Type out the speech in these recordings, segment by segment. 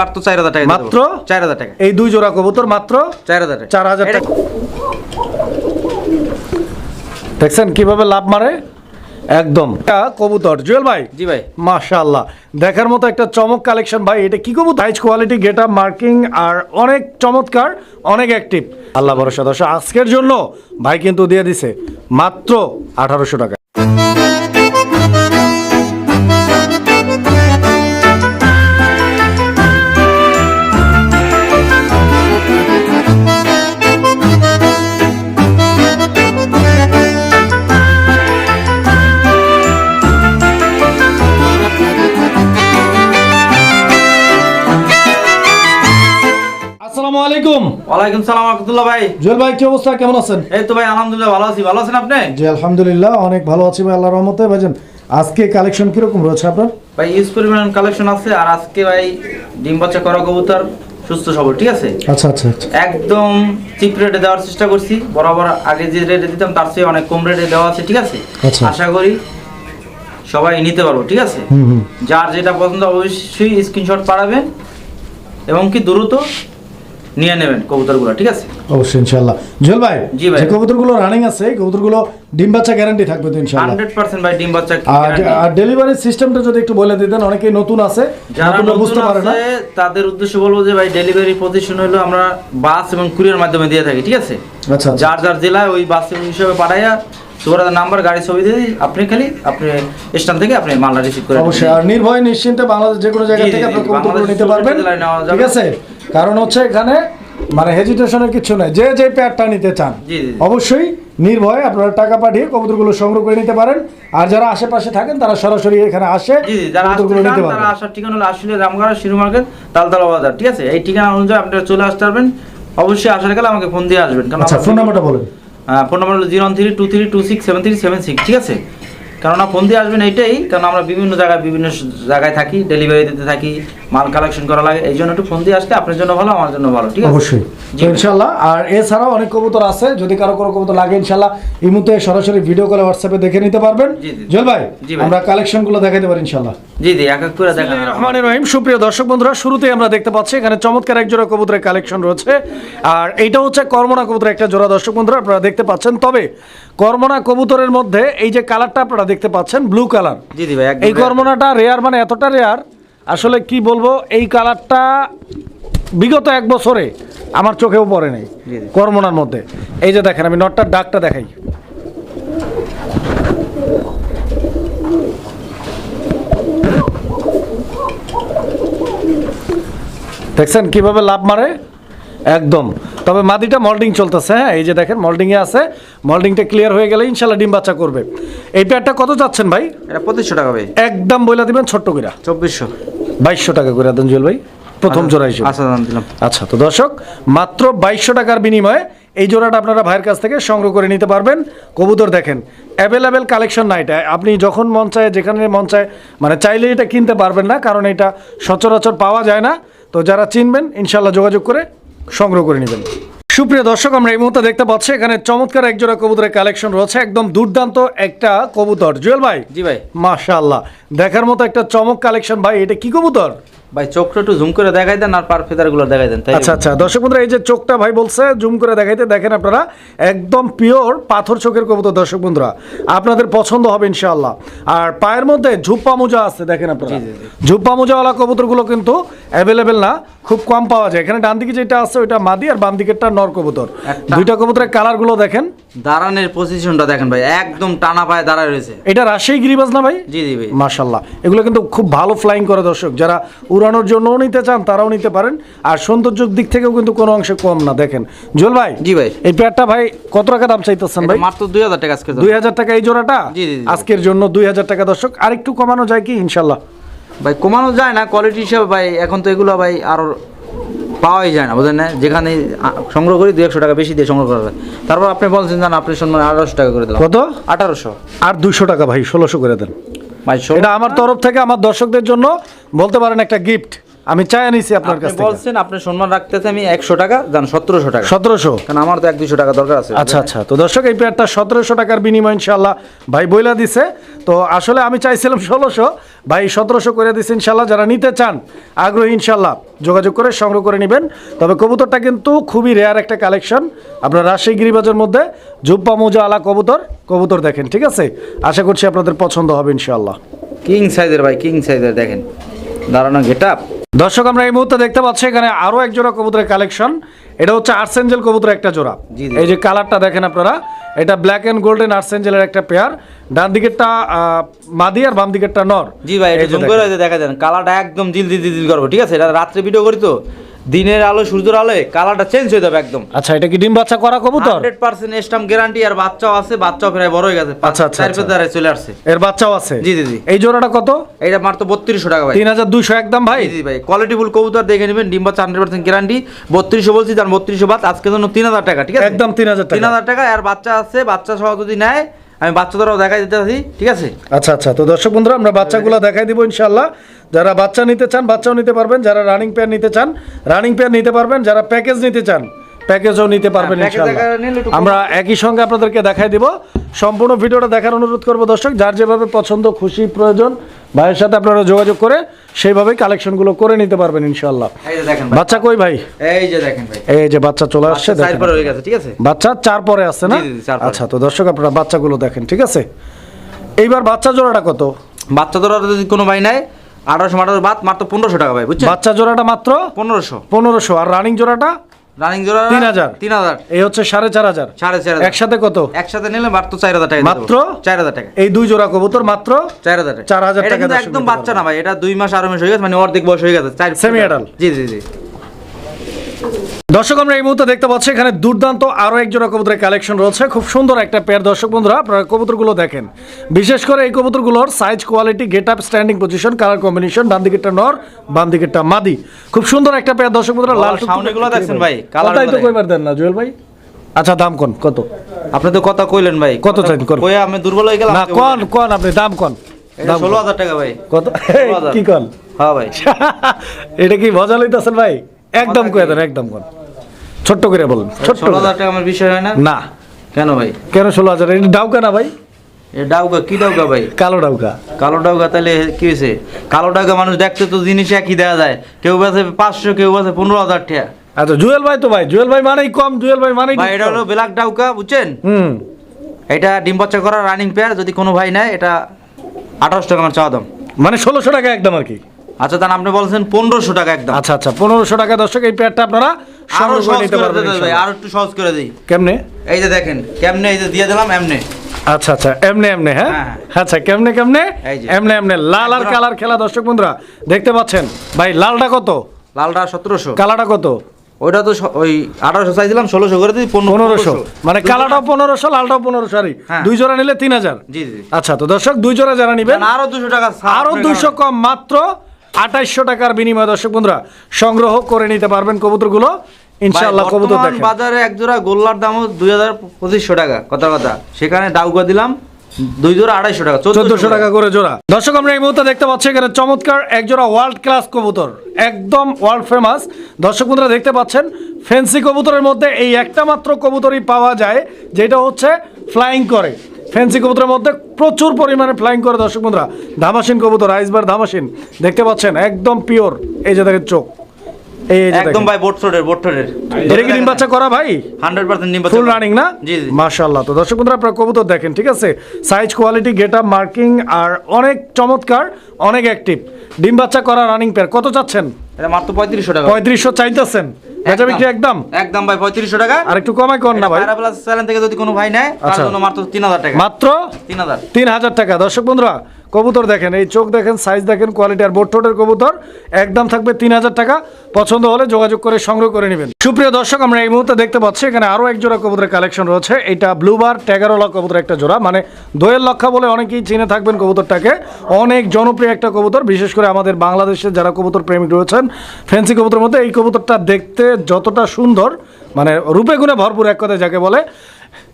মাত্র চার হাজার টাকা মাত্র? চার হাজার টাকা। এই দুই জোড়া কবুতর মাত্র চার হাজার টাকা। চার হাজার টাকা। দেখছেন কীভাবে লাভ মারে? একদম। কবুতর। জুয়েল ভাই? জি ভাই। মাশাআল্লাহ। দেখার মতো একটা চমক কালেকশন ভাই। এটা কি কবুতর? হাইজ কোয়ালিটি গেট আপ মার্কিং আর অনেক চমৎকার অনেক অ্যাক্টিভ আল্লাহ ভরসা দর্শক আজকের জন্য ভাই কিন্তু দিয়ে দিছে মাত্র আঠারোশো টাকা। আলাইকুম। ওয়ালাইকুম সালাম রহমতুল্লাহ ভাই। জুয়েল ভাই কি অবস্থা? কেমন আছেন? এই তো ভাই আলহামদুলিল্লাহ ভালো আছি। ভালো আছেন আপনি? জি আলহামদুলিল্লাহ অনেক ভালো আছি ভাই আল্লাহর রহমতে। ভাইজান আজকে কালেকশন কীরকম রয়েছে আপনার? ভাই ইউজ পরিমাণ কালেকশন আছে আর আজকে ভাই ডিম বাচ্চা করা কবুতর সুস্থ সবল ঠিক আছে? আচ্ছা আচ্ছা আচ্ছা। একদম চিপ রেটে দেওয়ার চেষ্টা করছি। বরাবর আগে যে রেটে দিতাম তার চেয়ে অনেক কম রেটে দেওয়া আছে ঠিক আছে? আচ্ছা। আশা করি সবাই নিতে পারব ঠিক আছে? হুম হুম। যার যেটা পছন্দ অবশ্যই স্ক্রিনশট পাঠাবেন। এবং কি দ্রুত নিয়ে নেবেন কবুতরগুলো ঠিক আছে? অবশ্যই ইনশাআল্লাহ। ভাই জি ভাই। যে কবুতরগুলো রানিং আছে কবুতরগুলো ডিম বাচ্চা গ্যারান্টি থাকবে তো ইনশাআল্লাহ? হান্ড্রেড পার্সেন্ট ভাই ডিম বাচ্চা আর ডেলিভারি সিস্টেমটা যদি একটু বলে দিতেন অনেকেই নতুন আছে নতুন বুঝতে পারে না। তাদের উদ্দেশ্য বলব যে ভাই ডেলিভারি পজিশন হলো আমরা বাস এবং কুরিয়ার মাধ্যমে দিয়ে থাকি ঠিক আছে? আচ্ছা আচ্ছা। যার যার জেলায় ওই বাস হিসেবে পাঠাইয়া নাম্বার গাড়ি ছবি দিয়ে আপনি খালি আপনি থেকে আপনি মালটা রিসিভ করে অবশ্যই আর নির্ভয় নিশ্চিন্তে বাংলাদেশ যে কোনো জায়গা থেকে নিতে পারবেন। ঠিক আছে? কারণ হচ্ছে এখানে মানে হেজিটেশনের কিছু নাই। যে যে পেয়ারটা নিতে চান। অবশ্যই নির্ভয় আপনারা টাকা পাঠিয়ে কবুতরগুলো সংগ্রহ করে নিতে পারেন। আর যারা আশেপাশে থাকেন তারা সরাসরি এখানে আসে কবুতরগুলো নিতে আসার ঠিকানা হলো আসলে রামগড়া শিরু মার্কেট তালতলা বাজার ঠিক আছে? এই ঠিকানা অনুযায়ী আপনারা চলে আসতে পারবেন। অবশ্যই আসার গেলে আমাকে ফোন দিয়ে আসবেন। কারণ আচ্ছা ফোন নাম্বারটা বলেন। ফোন নাম্বার হলো zero three two three two six seven three seven six ঠিক আছে? কেননা ফোন দিয়ে আসবেন এইটাই কারণ আমরা বিভিন্ন জায়গায় বিভিন্ন জায়গায় থাকি ডেলিভারি দিতে থাকি মাল কালেকশন করা লাগে এই জন্য একটু ফোন দিয়ে আসলে আপনার জন্য ভালো আমার জন্য ভালো ঠিক আছে? অবশ্যই। ইনশাল্লাহ আর এছাড়াও অনেক কবুতর আছে যদি কারও কোনো কবুতর লাগে ইনশাল্লাহ এই মুহূর্তে সরাসরি ভিডিও কলে হোয়াটসঅ্যাপে দেখে নিতে পারবেন। জল ভাই। আমরা কালেকশনগুলো দেখাতে পারি ইনশাল্লাহ জি জি এক এক করে দেখা রহমান রহিম। সুপ্রিয় দর্শক বন্ধুরা শুরুতেই আমরা দেখতে পাচ্ছি এখানে চমৎকার এক জোড়া কবুতরের কালেকশন রয়েছে। আর এইটা হচ্ছে কর্মনা কবুতরের একটা জোড়া দর্শক বন্ধুরা আপনারা দেখতে পাচ্ছেন। তবে কর্মনা কবুতরের মধ্যে এই যে কালারটা আপনারা দেখতে পাচ্ছেন ব্লু কালার জি জি ভাই এই কর্মনাটা রেয়ার মানে এতটা রেয়ার আসলে কি বলব এই কালারটা বিগত এক বছরে আমার চোখেও পড়ে নেই। কর্মনার মধ্যে। এই যে দেখেন আমি নটটার ডাকটা দেখাই। দেখছেন কীভাবে লাভ মারে? একদম। তবে মাদিটা মল্ডিং চলতেছে হ্যাঁ এই যে দেখেন মল্ডিংয়ে আছে। মল্ডিংটা ক্লিয়ার হয়ে গেলে ইনশাল্লাহ ডিম বাচ্চা করবে। এই প্যাডটা কত চাচ্ছেন ভাই? এটা পঁচিশশো টাকা ভাই। একদম বইলা দিবেন ছোট্ট কইরা। চব্বিশশো। বাইশশো টাকা করে দেন জুয়েল ভাই। প্রথম জোড়া হিসেবে। আচ্ছা আচ্ছা তো দর্শক মাত্র বাইশশো টাকার বিনিময়ে এই জোড়াটা আপনারা ভাইয়ের কাছ থেকে সংগ্রহ করে নিতে পারবেন। কবুতর দেখেন অ্যাভেলেবেল কালেকশন না এটা। আপনি যখন মন চায় যেখানে মন চায় মানে চাইলে এটা কিনতে পারবেন না কারণ এটা সচরাচর পাওয়া যায় না। তো যারা চিনবেন ইনশাল্লাহ যোগাযোগ করে সংগ্রহ করে নেবেন। সুপ্রিয় দর্শক আমরা এই মুহূর্তে দেখতে পাচ্ছি এখানে চমৎকার একজোড়া কবুতরের কালেকশন রয়েছে একদম দুর্দান্ত একটা কবুতর। জুয়েল ভাই? জি ভাই। মাশাআল্লাহ। দেখার মতো একটা চমক কালেকশন ভাই এটা কি কবুতর? ভাই চোখটা একটু জুম করে দেখাই দেন আর পার ফেদারগুলো দেখাই দেন তাই আচ্ছা আচ্ছা দর্শক বন্ধুরা এই যে চোখটা ভাই বলছে জুম করে দেখাইতে দেখেন আপনারা একদম পিওর পাথর চোখের কবুতর দর্শক বন্ধুরা। আপনাদের পছন্দ হবে ইনশাআল্লাহ। আর পায়ের মধ্যে ঝুপ্পা মোজা আছে দেখেন আপনারা। ঝুপ্পা মোজাওয়ালা কবুতরগুলো কিন্তু অ্যাভেলেবেল না খুব কম পাওয়া যায়। এখানে ডান দিকে যেটা আছে ওইটা মাদি আর বাম দিকেরটা নর কবুতর। দুইটা কবুতরের কালারগুলো দেখেন। দাঁড়ানোর পজিশনটা দেখেন ভাই একদম টানা পায়ে দাঁড়ায় রয়েছে। এটা রাজশাহী গিরিবাজ না ভাই? জি জি ভাই। এগুলো কিন্তু খুব ভালো ফ্লাইং করে দর্শক। যারা উড়ানোর জন্যও নিতে চান তারাও নিতে পারেন। আর সৌন্দর্যের দিক থেকেও কিন্তু কোনো অংশে কম না দেখেন। জুয়েল ভাই জি ভাই। এই পেয়ারটা ভাই কত টাকা দাম চাইতেছেন ভাই? মাত্র দুই হাজার টাকা আজকে। দুই হাজার টাকা এই জোড়াটা? জি, জি, জি। আজকের জন্য দুই হাজার টাকা দর্শক। আর একটু কমানো যায় কি ইনশাল্লাহ? ভাই কমানো যায় না কোয়ালিটি হিসাবে ভাই এখন তো এগুলো ভাই আরও পাওয়াই যায় না বুঝলেন না? যেখানে সংগ্রহ করি দুই একশো টাকা বেশি দিয়ে সংগ্রহ করা তারপর আপনি বলছেন জান আপনি সম্মান আঠারোশো টাকা করে দিলাম কত? আঠারোশো। আর দুইশো টাকা ভাই ষোলোশো করে দেন। এটা আমার তরফ থেকে আমার দর্শকদের জন্য বলতে পারেন একটা গিফট আমি চাই নিছি আপনার কাছে কাছ বলছেন আপনি সম্মান রাখতেছে আমি একশো টাকা জান সতেরোশো টাকা। সতেরোশো? কারণ আমার তো এক দুশো টাকা দরকার আছে। আচ্ছা আচ্ছা। তো দর্শক এই পেয়ারটা সতেরোশো টাকার বিনিময় ইনশাল্লাহ ভাই বইলা দিছে। তো আসলে আমি চাইছিলাম ষোলোশো ভাই সতেরোশো করে দিচ্ছে ইনশাল্লাহ। যারা নিতে চান আগ্রহী ইনশাল্লাহ যোগাযোগ করে সংগ্রহ করে নেবেন। তবে কবুতরটা কিন্তু খুবই রেয়ার একটা কালেকশন আপনার রাজশাহী গিরিবাজের মধ্যে জুব্বা মোজা আলা কবুতর কবুতর দেখেন ঠিক আছে? আশা করছি আপনাদের পছন্দ হবে ইনশাল্লাহ। কিং সাইজের ভাই কিং সাইজের দেখেন। দাঁড়ানো গেট আপ। দর্শক আমরা এই মুহূর্তে দেখতে পাচ্ছি এখানে আরও এক জোড়া কবুতরের কালেকশন এটা হচ্ছে আর্সেঞ্জেল কবুতরের একটা জোড়া। এই যে কালারটা দেখেন আপনারা এটা ব্ল্যাক অ্যান্ড গোল্ডেন আর্সেঞ্জেলের একটা পেয়ার ডান দিকেরটা মাদি আর বাম দিকেরটা নর। জি ভাই এটা জুম করে দেখা যান কালারটা একদম জিল জিল জিল করব ঠিক আছে? এটা রাত্রে ভিডিও করি তো। দিনের আলো সূর্যের আলোয় কালারটা চেঞ্জ হয়ে যাবে একদম। আচ্ছা এটা কি ডিম বাচ্চা করা কবুতর? হান্ড্রেড পার্সেন্ট স্টাম গ্যারান্টি আর বাচ্চাও আছে বাচ্চাও প্রায় বড় হয়ে গেছে। আচ্ছা, আচ্ছা, চার আচ্ছা। পেতে চলে আসছে। এর বাচ্চাও আছে? জি, জি, জি। এই জোড়াটা কত? এইটা মাত্র বত্রিশশো টাকা ভাই। তিন হাজার দুইশো একদম ভাই? জি ভাই কোয়ালিটি ফুল কবুতর দেখে নেবেন ডিম বাচ্চা হান্ড্রেড পার্সেন্ট গ্যারান্টি বত্রিশশো বলছি তার বত্রিশশো বাদ আজকে জন্য তিন হাজার টাকা ঠিক আছে? একদম 3,000 টাকা। তিন হাজার টাকা আর বাচ্চা আছে বাচ্চা সহ যদি নেয় আমি বাচ্চাদেরও দেখাই দিতে পারি ঠিক আছে? আচ্ছা আচ্ছা তো দর্শক বন্ধুরা আমরা বাচ্চাগুলো দেখাই দিব ইনশাল্লাহ যারা বাচ্চা নিতে চান বাচ্চাও নিতে পারবেন যারা রানিং পেয়ার নিতে চান রানিং পেয়ার নিতে পারবেন যারা প্যাকেজ নিতে চান প্যাকেজও নিতে পারবেন হ্যাঁ, একটু কম- আমরা একই সঙ্গে আপনাদেরকে দেখাই দিব। সম্পূর্ণ ভিডিওটা দেখার অনুরোধ করব দর্শক যার যেভাবে পছন্দ খুশি প্রয়োজন ভাইয়ের সাথে আপনারা যোগাযোগ করে সেইভাবেই কালেকশনগুলো করে নিতে পারবেন ইনশাল্লাহ এই যে দেখেন বাচ্চা কই ভাই? এই যে দেখেন ভাই। এই যে বাচ্চা চলে আসছে সাইড পরে গেছে ঠিক আছে? বাচ্চা চার পরে আসছে না। আচ্ছা তো দর্শক আপনারা বাচ্চাগুলো দেখেন ঠিক আছে? এইবার বাচ্চা জোড়াটা কত? বাচ্চা ধরার যদি কোনো ভাই নেয় আঠারোশো আঠারো বাদ মাত্র পনেরোশো টাকা ভাই বুঝছেন? বাচ্চা জোড়াটা মাত্র পনেরোশো। পনেরোশো আর রানিং জোড়াটা? রানিং জোড়া 3000 তিন হাজার। এই হচ্ছে সাড়ে চার হাজার। সাড়ে চার হাজার। একসাথে কত? একসাথে নিলে মাত্র চার হাজার টাকা মাত্র? দেবো। চার হাজার টাকা। এই দুই জোড়া কবুতর মাত্র চার হাজার টাকা। 4,000 এটা টাকা কিন্তু একদম বাচ্চা না ভাই এটা দুই মাস মাস হয়ে গেছে মানে অর্ধেক বয়স হয়ে গেছে Semi জি জি জি। দর্শক আমরা এই মুহূর্তে দেখতে পাচ্ছি এখানে দুর্দান্ত আরও এক জোড়া কবুতরের কালেকশন রয়েছে। খুব সুন্দর একটা পেয়ার দর্শক বন্ধুরা আপনারা কবুতরগুলো দেখেন। বিশেষ করে এই কবুতরগুলোর size quality get up standing position colour combination ডান দিকেরটা নর বাম দিকেরটা মাদি। খুব সুন্দর একটা পেয়ার দর্শক বন্ধুরা লাল সামনেগুলো দেখছেন ভাই, কথাই তো কইবার দেন না জুয়েল ভাই? আচ্ছা দাম কোন? কত? আপনি তো কথা কইলেন ভাই। কত চান করুন? কই আমি দুর্বল হয়ে গেলাম না কোন কোন আপনি দাম কোন? দাম ষোলো হাজার টাকা ভাই। কত? কি কোন? হ্যাঁ ভাই। এটা কি মজা লইতেছেন ভাই? একদম কয়ে দেন একদম কোন। ছোট্ট করে বলুন ছোট্ট ষোলো। হাজার টাকা আমার বিষয় হয় না? না। কেন ভাই? কেন ষোলো হাজার? এটা ডাউকা না ভাই? ডাউকা কি ডাউকা ভাই? কালো ডাউকা। কালো ডাউকা তাহলে কি হয়েছে? কালো ডাউকা মানুষ দেখতে তো জিনিস একই দেওয়া যায়। কেউ বেছে পাঁচশো কেউ বেছে পনেরো হাজার টাকা। আচ্ছা জুয়েল ভাই তো ভাই জুয়েল ভাই মানেই কম জুয়েল ভাই মানেই ভাই এটা হলো ব্ল্যাক ডাউকা বুঝছেন? হুম। এটা ডিম বাচ্চা করা রানিং পেয়ার যদি কোনো ভাই নেয় এটা আঠারোশো টাকা আমার চাওয়া দাম। মানে ষোলোশো টাকা একদম আর কি? আচ্ছা তাহলে আপনি বলছেন পনেরোশো টাকা একদম। আচ্ছা আচ্ছা পনেরোশো টাকা দর্শক এই পেয়ারটা আপনারা আরও সংগ্রহ সহজ করে দিতে ভাই আরও একটু সহজ করে দিই। কেমনে? এই যে দেখেন কেমনে এই যে দিয়ে দিলাম এমনে। আচ্ছা আচ্ছা এমনে এমনে হ্যাঁ? হ্যাঁ, আচ্ছা কেমনে কেমনে? এমনে এমনে লাল আর কালার খেলা দর্শক বন্ধুরা দেখতে পাচ্ছেন? ভাই লালটা কত? লালটা সতেরোশো। কালারটা কত? ওইটা তো ওই আঠারোশো চাইছিলাম ষোলোশো করে দিই পনেরো পনেরোশো। মানে কালারটাও পনেরোশো লালটাও পনেরোশো আরই হ্যাঁ। দুই জোড়া নিলে তিন হাজার। জি জি আচ্ছা তো দর্শক দুই জোড়া যারা নিবেন আরও দুশো টাকা আরও দুইশো কম মাত্র আঠাইশশো টাকার বিনিময়ে দর্শক বন্ধুরা সংগ্রহ করে নিতে পারবেন কবুতরগুলো। ইনশাআল্লাহ কবুতর দেখেন। বাজারে এক জোড়া গোল্লার দাম দুই হাজার পঁচিশশো টাকা কথা কথা। সেখানে ডাউকা দিলাম দুই জোড়া আড়াইশো টাকা চোদ্দশো টাকা করে জোড়া। দর্শক আমরা এই মুহূর্তে দেখতে পাচ্ছি এখানে চমৎকার এক জোড়া ওয়ার্ল্ড ক্লাস কবুতর একদম ওয়ার্ল্ড ফেমাস দর্শক বন্ধুরা দেখতে পাচ্ছেন ফেন্সি কবুতরের মধ্যে এই একটা মাত্র কবুতরই পাওয়া যায় যেটা হচ্ছে ফ্লাইং করে। ফেন্সি কবুতরের মধ্যে প্রচুর পরিমাণে ফ্লাইং করে দর্শক বন্ধুরা। ধামাসিন কবুতর আইসবার ধামাসিন দেখতে পাচ্ছেন একদম পিওর এই যে দেখেন চোখ। একদম ভাই বোট ঠোঁটের বোট ঠোঁটের এটা কি ডিম বাচ্চা করা ভাই? হান্ড্রেড পার্সেন্ট নিম ফুল রানিং না? জি জি। মাশাআল্লাহ। তো দর্শক বন্ধুরা আপনারা কবুতর দেখেন ঠিক আছে? সাইজ কোয়ালিটি গেট মার্কিং আর অনেক চমৎকার অনেক অ্যাক্টিভ ডিম বাচ্চা করা রানিং পেয়ার কত চাচ্ছেন? এটা মাত্র টাকা। পঁয়ত্রিশশো চাইতেছেন। বেচা বিক্রি একদম। একদম? ভাই পঁয়ত্রিশশো টাকা। আর একটু কমাই কর না ভাই। পায়রা প্লাস চ্যানেল থেকে যদি কোনো ভাই নেয় তার আচ্ছা। জন্য মাত্র টাকা। মাত্র তিন হাজার। তিন হাজার টাকা। দর্শক বন্ধুরা কবুতর দেখেন, এই চোখ দেখেন সাইজ দেখেন কোয়ালিটি আর বোট্টোটের কবুতর, একদম থাকবে তিন হাজার টাকা। পছন্দ হলে যোগাযোগ করে সংগ্রহ করে নেবেন। সুপ্রিয় দর্শক, আমরা এই মুহূর্তে দেখতে পাচ্ছি, এখানে আরও এক জোড়া কবুতরের কালেকশন রয়েছে। এটা ব্লুবার ট্যাগারোলা কবুতর একটা জোড়া। মানে দোয়েল লক্ষা বলে অনেকেই চিনে থাকবেন কবুতরটাকে। অনেক জনপ্রিয় একটা কবুতর, বিশেষ করে আমাদের বাংলাদেশের যারা কবুতর প্রেমিক রয়েছেন ফ্যান্সি কবুতরের মধ্যে এই কবুতরটা দেখতে যতটা সুন্দর মানে রূপে গুণে ভরপুর এক কথায় যাকে বলে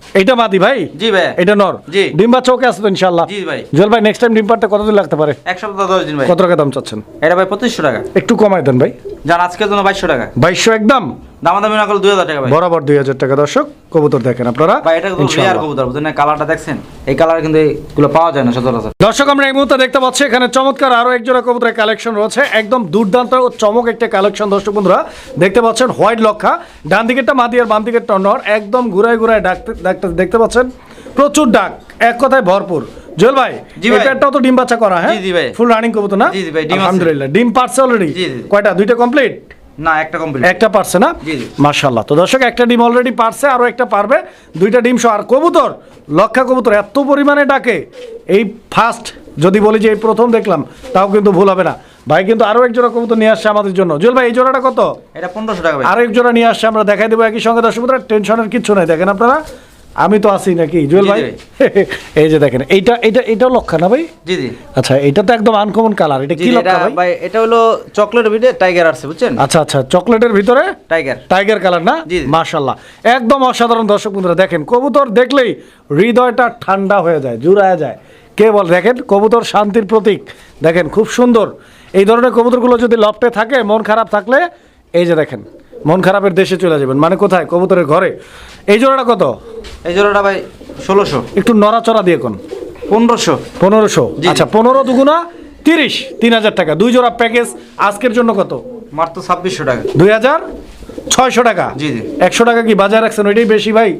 এটা মাদি ভাই? জি ভাই। এটা নর। জি। ডিম বাচ্চা ওকে আছে তো ইনশাল্লাহ জি ভাই। জল ভাই নেক্সট টাইম ডিম কত কতদিন লাগতে পারে? এক সপ্তাহ দশ দিন ভাই। কত টাকা দাম চাচ্ছেন? এটা ভাই পঁচিশশো টাকা। একটু কমাই দেন ভাই। যার আজকের জন্য বাইশশো টাকা। বাইশশো একদম? দামাদামি না করলে দুই হাজার টাকা বরাবর দুই হাজার টাকা। দর্শক কবুতর দেখেন আপনারা। ভাই এটা কিন্তু রেয়ার কবুতর বুঝছেন না? কালারটা দেখছেন? এই কালার কিন্তু এগুলো পাওয়া যায় না সচরাচর। দর্শক আমরা এই মুহূর্তে দেখতে পাচ্ছি এখানে চমৎকার আরও এক জোড়া কবুতরের কালেকশন রয়েছে। একদম দুর্দান্ত ও চমক একটা কালেকশন দর্শক বন্ধুরা। দেখতে পাচ্ছেন হোয়াইট লক্ষা। ডান দিকেরটা মাদি আর বাম দিকেরটা নর। একদম ঘুরায় ঘুরায় ডাকতে ডাকতে দেখতে পাচ্ছেন প্রচুর ডাক। এক কথায় ভরপুর। জুয়েল ভাই জি ভাই। তো ডিম বাচ্চা করা হ্যাঁ? জি, জি ভাই। ফুল রানিং কবুতর না? জি, জি ভাই, ডিম আছে। আলহামদুলিল্লাহ ডিম পারছে অলরেডি। কয়টা? দুইটা কমপ্লিট না একটা কমপ্লিট একটা পারছে না। মাশাল্লাহ তো দর্শক একটা ডিম অলরেডি পারছে আরও একটা পারবে। দুইটা ডিম সহ আর কবুতর লক্ষা কবুতর এত পরিমাণে ডাকে। এই ফার্স্ট যদি বলি যে এই প্রথম দেখলাম তাও কিন্তু ভুল হবে না। ভাই কিন্তু আরও এক জোড়া কবুতর নিয়ে আসছে আমাদের জন্য। জুয়েল ভাই এই জোড়াটা কত? এটা পনেরোশো টাকা ভাই। এক জোড়া নিয়ে আসছে আমরা দেখাই দেবো একই সঙ্গে। দর্শক টেনশনের কিচ্ছু নাই। দেখেন আপনারা আমি তো আছি নাকি? জুয়েল ভাই? এই যে দেখেন এইটা এটা এটাও লক্ষা না ভাই? জি জি। আচ্ছা এটা তো একদম আনকমন কালার এটা কি লক্ষা ভাই? ভাই এটা হলো চকলেট ভিডে টাইগার আসছে বুঝছেন? আচ্ছা আচ্ছা চকলেটের ভিতরে? টাইগার টাইগার কালার না? জি, জি। একদম অসাধারণ দর্শক বন্ধুরা দেখেন কবুতর দেখলেই হৃদয়টা ঠান্ডা হয়ে যায় জুড়ায় যায়। কে বল দেখেন কবুতর শান্তির প্রতীক। দেখেন খুব সুন্দর। এই ধরনের কবুতরগুলো যদি লফটে থাকে মন খারাপ থাকলে এই যে দেখেন মন খারাপের দেশে চলে যাবেন। মানে কোথায়? কবুতরের ঘরে? এই জোড়াটা কত? এই জোড়াটা ভাই ষোলোশো। একটু নড়াচড়া দিয়ে কোন? পনেরোশো। পনেরোশো। আচ্ছা পনেরো দুগুণা তিরিশ তিন হাজার টাকা। দুই জোড়া প্যাকেজ আজকের জন্য কত? মাত্র ছাব্বিশশো টাকা। দুই হাজার ছয়শো টাকা। জি, জি। একশো টাকা কি বাজার রাখছেন? ওইটাই বেশি ভাই?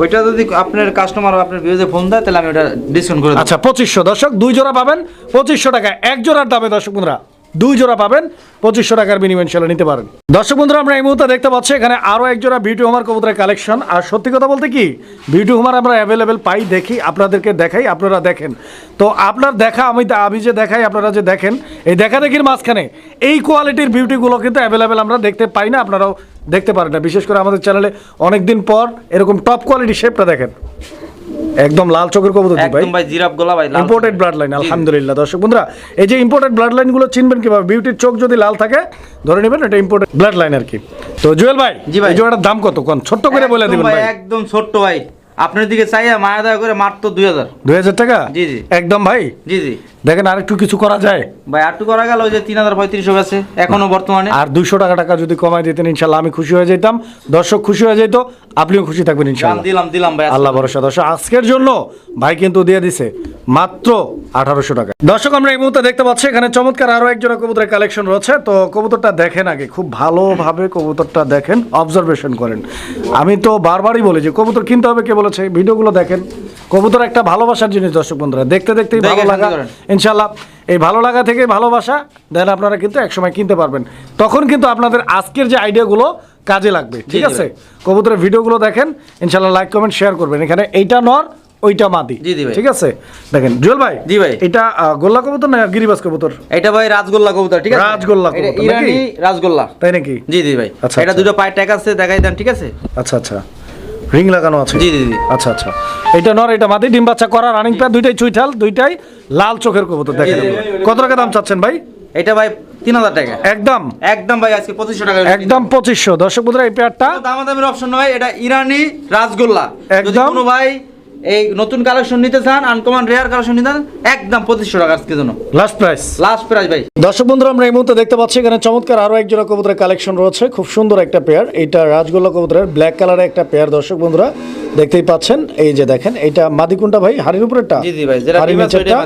ওইটা যদি আপনার কাস্টমার আপনার ভিউজে ফোন দেয় তাহলে আমি ওটা ডিসকাউন্ট করে আচ্ছা পঁচিশশো। দর্শক দুই জোড়া পাবেন পঁচিশশো টাকা। এক জোড়ার দামে দর্শক বন্ধুরা। দুই জোড়া পাবেন, পঁচিশশো টাকার বিনিময় ইনশাল্লাহ নিতে পারেন। দর্শক বন্ধুরা, আমরা এই মুহূর্তে দেখতে পাচ্ছি, এখানে আরও এক জোড়া বিউটি হোমার কবুতরের কালেকশন আর সত্যি কথা বলতে কি বিউটি হোমার আমরা অ্যাভেলেবেল পাই, দেখি, আপনাদেরকে দেখাই, আপনারা দেখেন। তো আপনার দেখা, আমি আমি যে দেখাই, আপনারা যে দেখেন, এই দেখা দেখির মাঝখানে এই কোয়ালিটির বিউটিগুলো কিন্তু অ্যাভেলেবেল আমরা দেখতে পাই না, আপনারাও দেখতে পারেন না। বিশেষ করে আমাদের চ্যানেলে অনেকদিন পর এরকম টপ কোয়ালিটি শেপটা দেখেন। একদম লাল চোখের কবুতর ভাই একদম ভাই। জিরাফ গোলা ভাই ইম্পোর্টেড ব্লাড লাইন আলহামদুলিল্লাহ। দর্শক বন্ধুরা এই যে ইম্পোর্টেড ব্লাড লাইনগুলো চিনবেন কীভাবে? বিউটির চোখ যদি লাল থাকে ধরে নেবেন এটা ইম্পোর্টেড ব্লাড লাইন আর কি। তো জুয়েল ভাই জি ভাই। জোড়াটার দাম কত? কোন ছোট করে বলে দিবেন ভাই ভাই। একদম ছোট ভাই। আপনার দিকে চাইয়া মায়া দয়া করে মাত্র দুই হাজার। দুই হাজার টাকা? জি, জি। একদম ভাই? জি জি। দেখেন আরেকটু কিছু করা যায়? ভাই আটটু করা গেল ওই যে তিন হাজার পঁয়ত্রিশশো গেছে এখনও বর্তমানে। আর দুইশো টাকা টাকা যদি কমাই দিতেন ইনশাল্লাহ আমি খুশি হয়ে যেতাম। দর্শক খুশি হয়ে যেত আপনিও খুশি থাকবেন ইনশাল্লাহ। দিলাম দিলাম ভাই আল্লাহ ভরসা। দর্শক আজকের জন্য ভাই কিন্তু দিয়ে দিছে মাত্র আঠারোশো টাকা। দর্শক আমরা এই মুহূর্তে দেখতে পাচ্ছি এখানে চমৎকার আরও এক জোড়া কবুতরের কালেকশন রয়েছে। তো কবুতরটা দেখেন আগে খুব ভালোভাবে কবুতরটা দেখেন অবজারভেশন করেন। আমি তো বারবারই বলি যে কবুতর কিনতে হবে কে বলেছে ভিডিওগুলো দেখেন। কবুতর একটা ভালোবাসার জিনিস দর্শক বন্ধুরা। দেখতে দেখতেই ভালো লাগা। ইনশাল্লাহ এই ভালো লাগা থেকে ভালোবাসা দেন আপনারা কিন্তু একসময় কিনতে পারবেন। তখন কিন্তু আপনাদের আজকের যে আইডিয়াগুলো কাজে লাগবে ঠিক আছে? কবুতরের ভিডিওগুলো দেখেন ইনশাল্লাহ লাইক কমেন্ট শেয়ার করবেন। এখানে এইটা নর ওইটা মাদি। ঠিক আছে? দেখেন জুয়েল ভাই জি ভাই। এটা গোল্লা কবুতর না গিরিবাজ কবুতর? এটা ভাই রাজগোল্লা কবুতর ঠিক আছে? রাজগোল্লা কবুতর, ইরানি রাজগোল্লা। তাই নাকি? জি জি ভাই। আচ্ছা, এটা আচ্ছা। দুটো পায়ে ট্যাগ আছে দেখাই দেন ঠিক আছে? আচ্ছা আচ্ছা। রিং লাগানো আছে? জি, জি, জি। আচ্ছা আচ্ছা। এটা নর এটা মাদি ডিম বাচ্চা করা রানিং প্যাড দুইটাই চুইঠাল দুইটাই লাল চোখের কবুতর দেখেন। কত টাকা দাম চাচ্ছেন ভাই? এটা ভাই তিন হাজার টাকা। একদম? একদম ভাই আজকে পঁচিশশো টাকা একদম পঁচিশশো। দর্শক বন্ধুরা এই পেয়ারটা দামাদামের অপশন নয় এটা ইরানি রাজগোল্লা যদি একদম। কোনো ভাই এই নতুন কালেকশন নিতে চান আনকমন রেয়ার কালেকশন নিতে চান একদম পঁচিশশো টাকা আজকে জন্য। লাস্ট প্রাইস লাস্ট প্রাইস ভাই। দর্শক বন্ধুরা আমরা এই মুহূর্তে দেখতে পাচ্ছি এখানে চমৎকার আরও এক জোড়া কবুতরের কালেকশন রয়েছে খুব সুন্দর একটা পেয়ার এটা রাজগোল্লা কবুতরের ব্ল্যাক কালারের একটা পেয়ার দর্শক বন্ধুরা দেখতেই পাচ্ছেন। এই যে দেখেন এটা মাদি কোনটা ভাই হাড়ির উপরেরটা? জি জি ভাই যেটা হাড়ির নিচেরটা?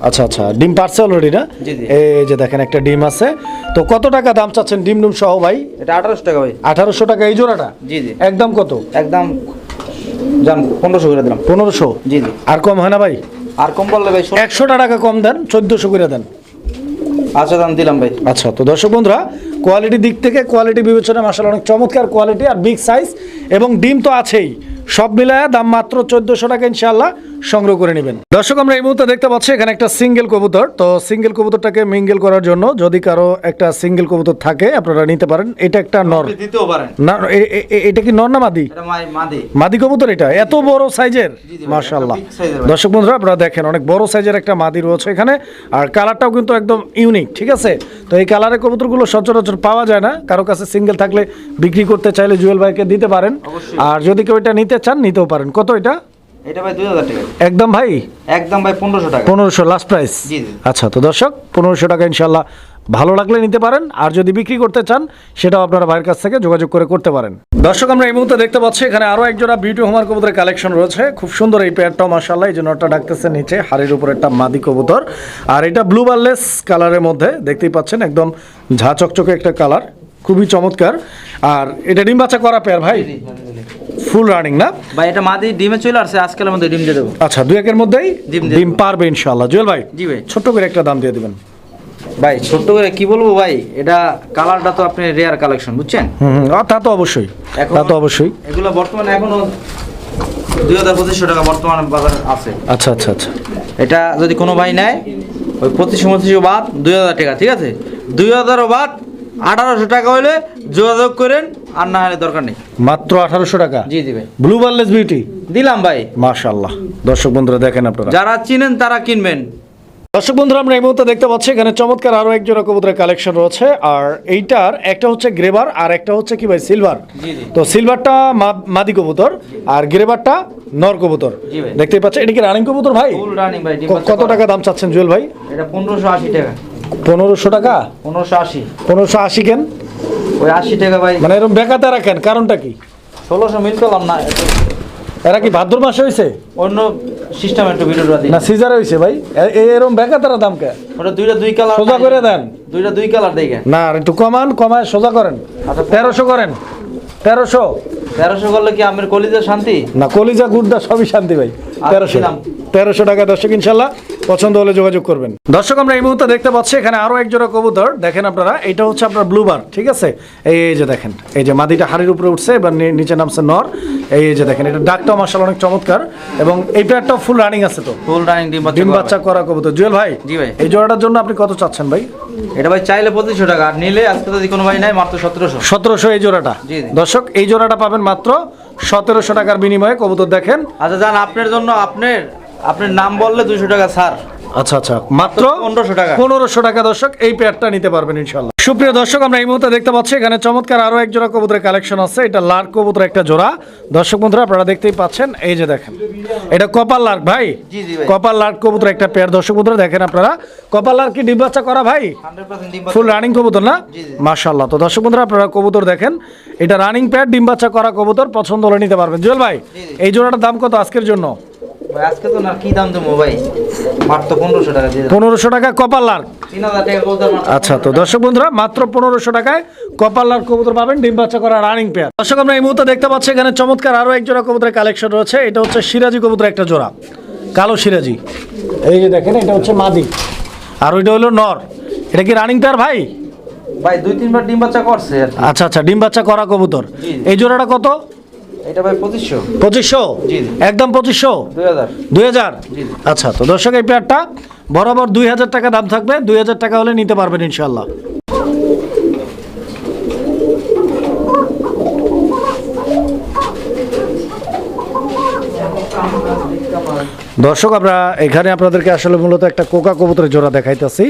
আচ্ছা আচ্ছা ডিম পারছে অলরেডি না। এই যে দেখেন একটা ডিম আছে। তো কত টাকা দাম চাচ্ছেন ডিম ডুম সহ ভাই? এটা আঠারোশো টাকা ভাই। আঠারোশো টাকা এই জোড়াটা? জি জি। একদম কত? একদম জান পনেরোশো করে দিলাম। পনেরোশো? জি জি। আর কম হয় না ভাই? আর কম বললে ভাই ষোলো- একশো টাকা কম দেন চোদ্দশো করে দেন। আচ্ছা দাম দিলাম ভাই। আচ্ছা তো দর্শক বন্ধুরা কোয়ালিটি দিক থেকে কোয়ালিটি বিবেচনা মাসাল অনেক চমৎকার কোয়ালিটি আর বিগ সাইজ এবং ডিম তো আছেই। সব মিলায় দাম মাত্র চোদ্দশো টাকা ইনশাল্লাহ সংগ্রহ করে নেবেন। দর্শক আমরা এই মুহূর্তে দেখতে পাচ্ছি এখানে একটা সিঙ্গেল কবুতর। তো সিঙ্গেল কবুতরটাকে মিঙ্গেল করার জন্য যদি কারও একটা সিঙ্গেল কবুতর থাকে আপনারা নিতে পারেন। এটা একটা নর। দিতেও পারেন। না এটা কি নর না মাদি? মাদি। মাদি কবুতর এটা। এত বড় সাইজের? মাশাআল্লাহ। দর্শক বন্ধুরা আপনারা দেখেন অনেক বড় সাইজের একটা মাদি রয়েছে এখানে। আর কালারটাও কিন্তু একদম ইউনিক ঠিক আছে? তো এই কালারের কবুতরগুলো সচরাচর পাওয়া যায় না। কারও কাছে সিঙ্গেল থাকলে বিক্রি করতে চাইলে জুয়েল ভাইকে দিতে পারেন। আর যদি কেউ এটা নিতে চান নিতেও পারেন। কত এটা? এটা ভাই দুই হাজার টাকা। একদম ভাই? একদম ভাই পনেরোশো টাকা। পনেরোশো লাস্ট প্রাইস জি, জি। আচ্ছা তো দর্শক পনেরোশো টাকা ইনশাল্লাহ ভালো লাগলে নিতে পারেন আর যদি বিক্রি করতে চান সেটাও আপনারা ভাইয়ের কাছ থেকে যোগাযোগ করে করতে পারেন। দর্শক আমরা এই মুহূর্তে দেখতে পাচ্ছি এখানে আরও একজোড়া বিউটি হোমার কবুতরের কালেকশন রয়েছে। খুব সুন্দর এই পেয়ারটাও মাসাল্লাহ এই জন্য ডাকতেছে নিচে হাড়ির উপর একটা মাদি কবুতর। আর এটা ব্লু বারলেস কালারের মধ্যে দেখতেই পাচ্ছেন একদম ঝা চকচকে একটা কালার খুবই চমৎকার। আর এটা ডিম বাচ্চা করা পেয়ার ভাই? ফুল রানিং না? ভাই এটা মাদি ডিমে চলে আসছে আজকালের মধ্যে ডিম দিয়ে দেবো। আচ্ছা দুই একের মধ্যেই ডিম পারবে ইনশাল্লাহ জুয়েল ভাই জি ভাই। ছোট্ট করে একটা দাম দিয়ে দিবেন। ভাই ছোট্ট করে কি বলব ভাই? এটা কালারটা তো আপনি রেয়ার কালেকশন বুঝছেন? হুম তা তো অবশ্যই। তা তো অবশ্যই। এগুলো বর্তমানে এখনও দুই হাজার পঁচিশশো টাকা বর্তমানে বাজারে আছে। আচ্ছা আচ্ছা আচ্ছা। এটা যদি কোনো ভাই নেয় ওই পঁচিশশো পঁচিশশো বাদ দুই হাজার টাকা ঠিক আছে? দুই হাজারও বাদ আঠারোশো টাকা হলে যোগাযোগ করেন আর না হলে দরকার নেই। মাত্র আঠারোশো টাকা? জি দিবে ব্লু বার্লেস বিউটি দিলাম ভাই। মাশাল্লাহ দর্শক বন্ধুরা দেখেন আপনারা। যারা চিনেন তারা কিনবেন। দর্শক বন্ধুরা আমরা এই মুহূর্তে দেখতে পাচ্ছি এখানে চমৎকার আরও এক জোড়া কবুতরের কালেকশন রয়েছে। আর এইটার একটা হচ্ছে গ্রেবার আর একটা হচ্ছে কি ভাই সিলভার। তো সিলভারটা মাদি কবুতর আর গ্রেবারটা নর কবুতর। দেখতেই পাচ্ছেন এটা কি রানিং কবুতর ভাই? কত টাকা দাম চাচ্ছেন জুয়েল ভাই? এটা পনেরোশো আশি টাকা। পনেরোশো টাকা? পনেরোশো আশি। পনেরোশো আশি কেন? ওই আশি টাকা ভাই। মানে এরকম বেকাতে রাখেন কারণটা কি? ষোলোশো মিল করলাম না। এরা কি ভাদ্র মাসে হয়েছে অন্য সিস্টেম একটু ভিডিওটা দিই না সিজারে হয়েছে ভাই। এরকম বেকাতারা দাম কে? ওটা দুইটা দুই কালার সোজা করে দেন। দুইটা দুই কালার দেখে না আর একটু কমান কমায় সোজা করেন। আচ্ছা, তেরোশো করেন। তেরোশো। তেরোশো করলে কি আমের কলিজের শান্তি? না কলিজা গুড়দা সবই শান্তি ভাই আচ্ছা, তেরোশো। তেরোশো টাকা দর্শক ইনশাল্লাহ পছন্দ হলে যোগাযোগ করবেন। দর্শক আমরা এই মুহূর্তে দেখতে পাচ্ছি এখানে আরও এক জোড়া কবুতর দেখেন আপনারা এটা হচ্ছে আপনার ব্লুবার ঠিক আছে? এই এই যে দেখেন এই যে মাদিটা হাড়ির উপরে উঠছে এবার নিচে নামছে নর এই যে দেখেন এটা ডাকটাও মাসাল অনেক চমৎকার এবং এই পেয়ারটাও ফুল রানিং আছে তো? ফুল রানিং ডিম বাচ্চা করা কবুতর। জুয়েল ভাই জি ভাই। এই জোড়াটার জন্য আপনি কত চাচ্ছেন ভাই। এটা ভাই চাইলে পঁচিশশো টাকা আর নিলে আজকে যদি কোনো ভাই নাই মাত্র সতেরোশো। সতেরোশো এই জোড়াটা। দর্শক এই জোড়াটা পাবেন মাত্র সতেরোশো টাকার বিনিময়ে। কবুতর দেখেন। আচ্ছা যান আপনার জন্য আপনার আপনার নাম বললে দুশো টাকা ছাড়। আচ্ছা আচ্ছা। মাত্র পনেরোশো টাকা। পনেরোশো টাকা দর্শক এই পেয়ারটা নিতে পারবেন ইনশাল্লাহ সুপ্রিয় দর্শক আমরা এই মুহূর্তে দেখতে পাচ্ছি এখানে চমৎকার আরও এক জোড়া কবুতরের কালেকশন আছে। এটা লার্ক কবুতর একটা জোড়া। দর্শক বন্ধুরা আপনারা দেখতেই পাচ্ছেন এই যে দেখেন। এটা কপাল লার্ক ভাই। কপাল লার্ক কবুতর একটা পেয়ার দর্শক বন্ধুরা দেখেন আপনারা। কপাল লার্ক কি ডিম বাচ্চা করা ভাই? ফুল রানিং কবুতর না। মাশাল্লাহ তো দর্শক বন্ধুরা আপনারা কবুতর দেখেন। এটা রানিং প্যাড ডিম বাচ্চা করা কবুতর। পছন্দ হলে নিতে পারবেন। জুয়েল ভাই। এই জোড়াটার দাম কত আজকের জন্য? আজকে তো না কি দাম দেবো ভাই? মাত্র পনেরোশো টাকা দিয়ে। পনেরোশো টাকা কপাল লার্ক টাকা বলতে আচ্ছা তো দর্শক বন্ধুরা মাত্র পনেরোশো টাকায় কপালার কবুতর পাবেন ডিম বাচ্চা করা রানিং পেয়ার দর্শক আমরা এই মুহূর্তে দেখতে পাচ্ছি এখানে চমৎকার আরও এক জোড়া কবুতরের কালেকশন রয়েছে। এটা হচ্ছে সিরাজি কবুতর একটা জোড়া কালো সিরাজি। এই যে দেখেন এটা হচ্ছে মাদি। আর ওইটা হলো নর। এটা কি রানিং পেয়ার ভাই? ভাই দুই তিনবার ডিম বাচ্চা করছে আচ্ছা আচ্ছা ডিম বাচ্চা করা কবুতর। এই জোড়াটা কত? এটা ভাই জি। একদম। আচ্ছা তো দর্শক এই পেয়ারটা বরাবর দুই হাজার টাকা দাম থাকবে। দুই হাজার টাকা হলে নিতে পারবেন ইনশাল্লাহ দর্শক আমরা এখানে আপনাদেরকে আসলে মূলত একটা কোকা কবুতরের জোড়া দেখাইতেছি।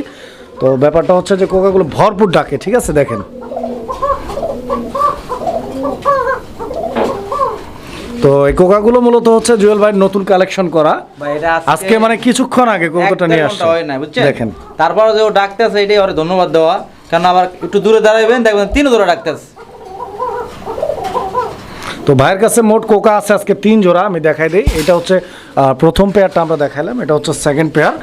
তো ব্যাপারটা হচ্ছে যে কোকাগুলো ভরপুর ডাকে ঠিক আছে দেখেন। তো এই কোকাগুলো মূলত হচ্ছে জুয়েল ভাইয়ের নতুন কালেকশন করা। আজকে মানে কিছুক্ষণ আগে দেড় নিয়ে আসছে। হয় নাই, বুঝছেন? দেখেন। তারপরে যে ও ডাকতে আছে এটাই ওর ধন্যবাদ দেওয়া। কারণ আবার একটু দূরে দাঁড়াইবেন দেখবেন তিন ধরে ডাকতে আছে তো ভাইয়ের কাছে মোট কোকা আছে আজকে তিন জোড়া আমি দেখাই দিই। এটা হচ্ছে প্রথম পেয়ারটা আমরা দেখাইলাম এটা হচ্ছে সেকেন্ড পেয়ার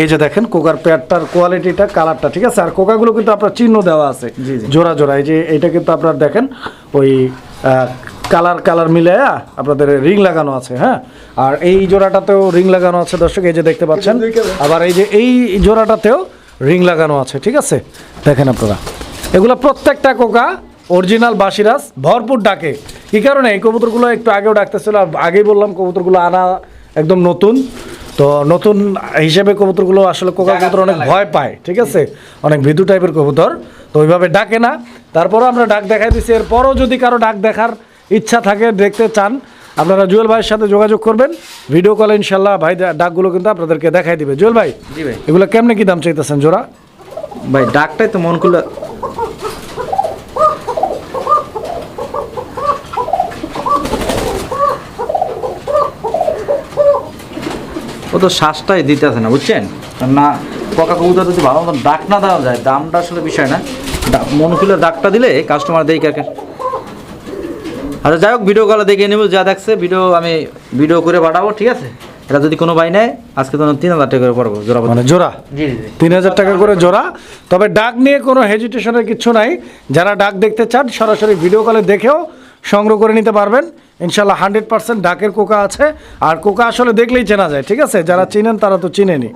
এই যে দেখেন কোকার পেয়ারটার কোয়ালিটিটা কালারটা ঠিক আছে? আর কোকাগুলো কিন্তু আপনার চিহ্ন দেওয়া আছে। জোড়া জোড়া। এই যে এটা কিন্তু আপনার দেখেন ওই কালার কালার মিলে আপনাদের রিং লাগানো আছে হ্যাঁ। আর এই জোড়াটাতেও রিং লাগানো আছে দর্শক এই যে দেখতে পাচ্ছেন। আবার এই যে এই জোড়াটাতেও রিং লাগানো আছে ঠিক আছে? দেখেন আপনারা। এগুলো প্রত্যেকটা কোকা অরিজিনাল বাসিরাস ভরপুর ডাকে। কি কারণে? এই কবুতরগুলো একটু আগেও ডাকতেছিল আর আগেই বললাম কবুতরগুলো আনা একদম নতুন। তো নতুন হিসেবে কবুতরগুলো আসলে কোকা কবুতর অনেক ভয় পায় ঠিক আছে? অনেক ভীতু টাইপের কবুতর। তো ওইভাবে ডাকে না। তারপরও আমরা ডাক দেখাই দিচ্ছি এরপরও যদি কারও ডাক দেখার ইচ্ছা থাকে দেখতে চান আপনারা জুয়েল ভাইয়ের সাথে যোগাযোগ করবেন। ভিডিও কলে ইনশাল্লাহ ভাই ডাকগুলো কিন্তু আপনাদেরকে দেখাই দিবে। জুয়েল ভাই। এগুলো কেমনে কি দাম চাইতেছেন জোড়া? ভাই ডাকটাই তো মন খুলে তো শ্বাসটাই দিতে আছে না বুঝছেন? না পকা কবুতর যদি ভালো মতন ডাক না দেওয়া যায় দামটা আসলে বিষয় না। মন খুলে ডাকটা দিলে কাস্টমার দেই কাকে আচ্ছা যাই হোক ভিডিও কলে দেখে নেব যা দেখছে ভিডিও আমি ভিডিও করে পাঠাবো ঠিক আছে? এটা যদি কোনো ভাই নেয় আজকে তো তিন হাজার টাকা করে পড়ব জোড়া মানে জোড়া? জি তিন হাজার টাকা করে জোড়া। তবে ডাক নিয়ে কোনো হেজিটেশনের কিছু নাই। যারা ডাক দেখতে চান সরাসরি ভিডিও কলে দেখেও সংগ্রহ করে নিতে পারবেন। ইনশাল্লাহ হান্ড্রেড পার্সেন্ট ডাকের কোকা আছে। আর কোকা আসলে দেখলেই চেনা যায়, ঠিক আছে? যারা চিনেন তারা তো চিনেনি